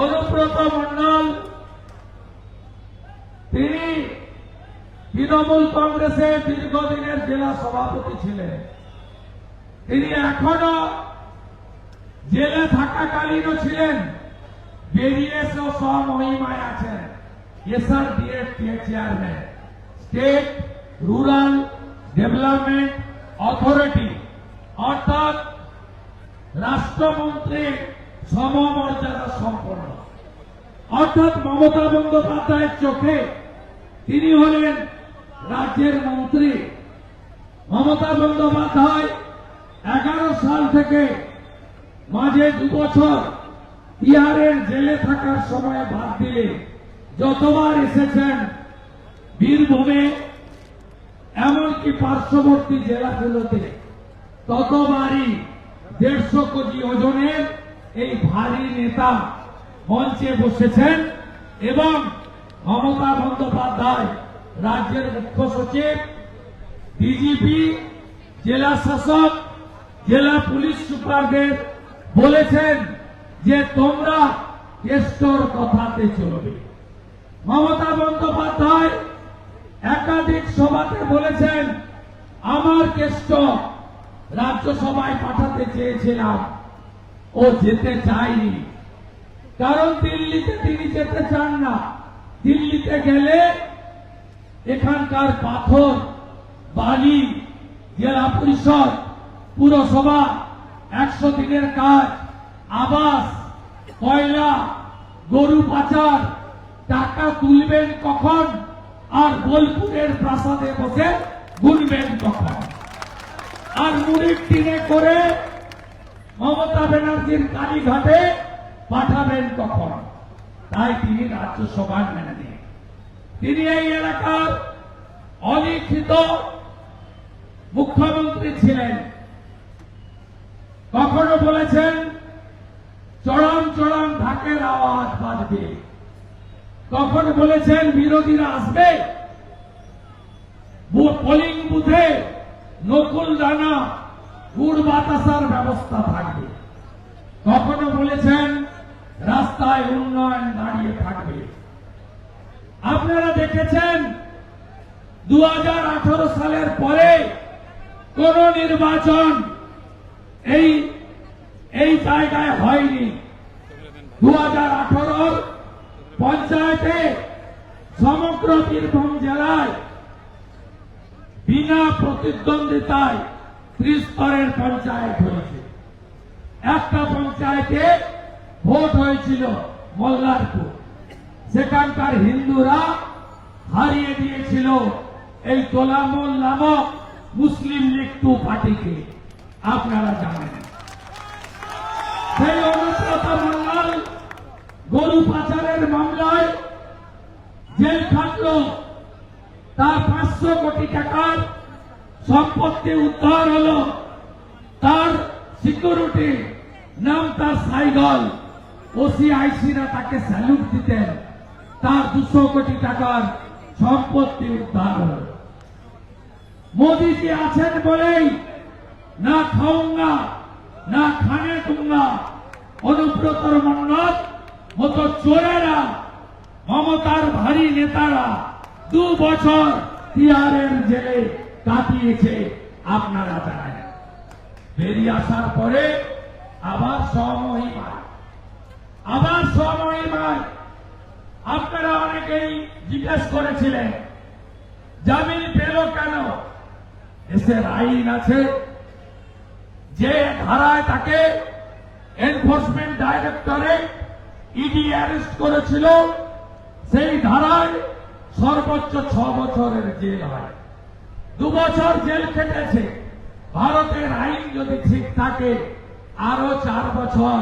অনুব্রত মন্ডল তিনি তৃণমূল কংগ্রেসের দীর্ঘদিনের জেলা সভাপতি ছিলেন। তিনি এখনও জেলে থাকাকালীনও ছিলেন। বেরিয়ে এসেও স্বমহিমায় আছেন। SR ডিএর chairman. State rural development authority. অর্থাৎ রাষ্ট্রমন্ত্রীর সমমর্যাদা সম্পন্ন। অর্থাৎ মমতা বন্দ্যোপাধ্যায়ের চোখে তিনি হলেন রাজ্যের মন্ত্রী। মমতা বন্দ্যোপাধ্যায় এগারো সাল থেকে মাঝে দু বছর বিহারের জেলে থাকার সময় বাদ দিলে যতবার এসেছেন বীরভূমে, এমনকি পার্শ্ববর্তী জেলাগুলোতে, ততবারই দেড়শো কোটি ওজনের এই ভারী নেতা মঞ্চে বসেছেন এবং মমতা বন্দ্যোপাধ্যায়, রাজ্যের মুখ্য সচিব ডিজিপি জেলা শাসক, জেলা পুলিশ সুপারদের বলেছেন যে তোমরা কেষ্টর কথাতে চলবে। মমতা বন্দ্যোপাধ্যায় একাধিক সভাতে বলেছেন, আমার কেষ্ট রাজ্যসভায় পাঠাতে চেয়েছিলাম। ও যেতে চায়নি। কারণ দিল্লিতে তিনি যেতে চান না। দিল্লিতে গেলে এখানকার পাথর, বালি, জেলা পরিষদ, পুরসভা, একশো দিনের কাজ, আবাস, কয়লা, গরু পাচার, টাকা তুলবেন কখন আর বোলপুরের প্রাসাদে বসে গুনবেন কখন? আর মুড়ির টিনে করে মমতা ব্যানার্জির কালীঘাটে পাঠাবেন কখন? তাই তিনি রাজ্যসভায় মেনে নিন তিনি এই এলাকার অলিখিত মুখ্যমন্ত্রী ছিলেন। কখনো বলেছেন চরম চরম ঢাকের আওয়াজ বাজবে। কখনো বলেছেন, বিরোধীরা আসবে। পোলিং বুথে নকুল দানা গুড় বাতাসার ব্যবস্থা থাকবে। কখনো বলেছেন, রাস্তায় উন্নয়ন দাঁড়িয়ে থাকবে। আপনারা দেখেছেন দু হাজার আঠারো সালের পরে কোন নির্বাচন এই এই জায়গায় হয়নি। দু হাজার পঞ্চায়েতে সমগ্র বীরভূম জেলায় বিনা প্রতিদ্বন্দ্বিতায় ত্রিস্তরের পঞ্চায়েত হয়েছে। একটা পঞ্চায়েতে ভোট হয়েছিল মল্লারপুর। সেখানকার হিন্দুরা হারিয়ে দিয়েছিল এই তোলামল নামক মুসলিম লীগ টু পার্টিকে। আপনারা জানেন। সেই অনুব্রত মন্ডল গরু পাচারের মামলায় জেল খাটলো। তার পাঁচশো কোটি টাকার সম্পত্তি উদ্ধার হলো তার সিকিউরিটি নাম তার সাইগল। ওসিআইসিরা তাকে স্যালুট দিতেন। তার দুশো কোটি টাকার সম্পত্তি উদ্ধার হল। মোদীজি আছেন বলেই না খাউঙ্গা না খানে দুঙ্গা অনুব্রতর মন্নত, মতো চোরেরা, মমতার ভারী নেতারা দু বছর তিহারের জেলে কাটিয়েছে আপনারা জানেন। বেরিয়ে আসার পরে আবার স্বমহিমায় আবার স্বমহিমায় আপনারা অনেকেই জিজ্ঞেস করেছিলেন, জামিন পেল কেন? দেশের আইন আছে যে ধারায় তাকে এনফোর্সমেন্ট ডাইরেক্টরেট ইডি অ্যারেস্ট করেছিল। সেই ধারায় সর্বোচ্চ ছ বছরের জেল হয়। দু বছর জেল খেটেছে। ভারতের আইন যদি ঠিক থাকে, আরও চার বছর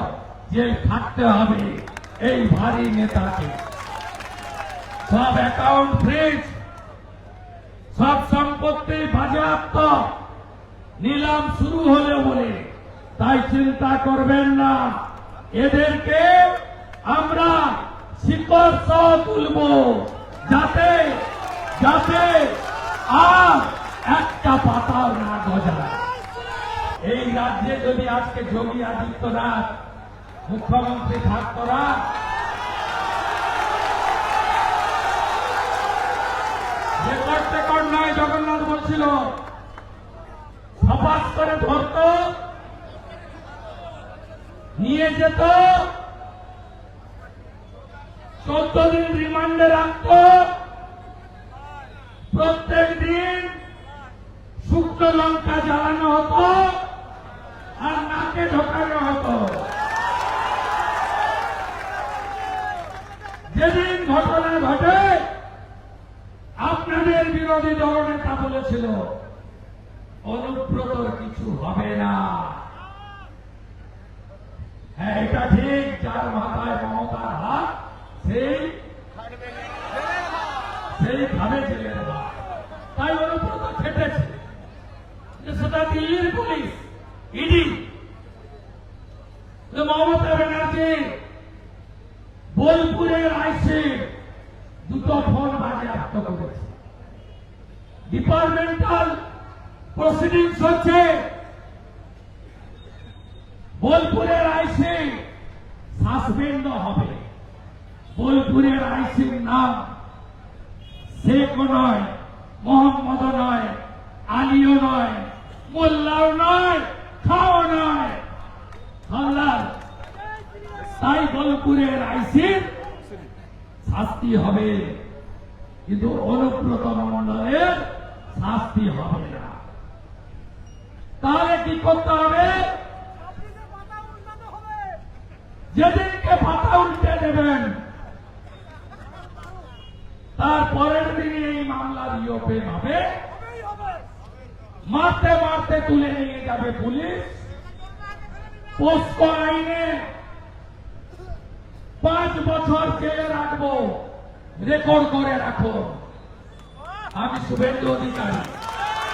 জেল থাকতে হবে এই ভারী নেতাকে। সব অ্যাকাউন্ট ফ্রিজ সব সম্পত্তি বাজেয়াপ্ত। নিলাম শুরু হলে বলে, তাই চিন্তা করবেন না। এদেরকে আমরা শিকড় সহ তুলব। যাতে যাতে আর একটা পাতাও না গজা এই রাজ্যে যদি আজকে যোগী আদিত্যনাথ, মুখ্যমন্ত্রী থাকতো না নয়, জগন্নাথ বলছিল সপাস করে ধরত, নিয়ে যেত, চোদ্দ দিন রিমান্ডে রাখত, প্রত্যেক শুকনো লঙ্কা জ্বালানো হতো আর নাকে ঢোকানো হতো। যেদিন ঘটনা ঘটে, আপনাদের বিরোধী দলনেতা বলেছিল, অনুব্রতর কিছু হবে না। হ্যাঁ এটা ঠিক, যার মাথায় মমতার হাত, সেই সেই জেলের ভাত তাই অনুব্রত যে দিল্লির পুলিশ ইডি মমতা ব্যানার্জি, বোলপুরের আইসি, দুটো ফোন বাজেয়াপ্ত করেছে। ডিপার্টমেন্টাল প্রসিডিংস হচ্ছে বোলপুরের আইসি সাসপেন্ড হবে। বোলপুরের আইসির নাম শেখ নয়, মোহাম্মদ নয়, আলিও নয় মোল্লাও নয়, খাও নয়। হাল্লার তাই বোলপুরের আইসির শাস্তি হবে। কিন্তু অনুব্রত মন্ডলের শাস্তি হবে না। তাহলে কি করতে হবে? যেদিনকে পাতা উল্টে দেবেন, তার পরের দিনই এই মামলা রিওপেন হবে। মারতে মারতে তুলে নিয়ে যাবে পুলিশ। পোস্কো আইনে পাঁচ বছর জেলে রাখব। রেকর্ড করে রাখো। আমি শুভেন্দু অধিকারী।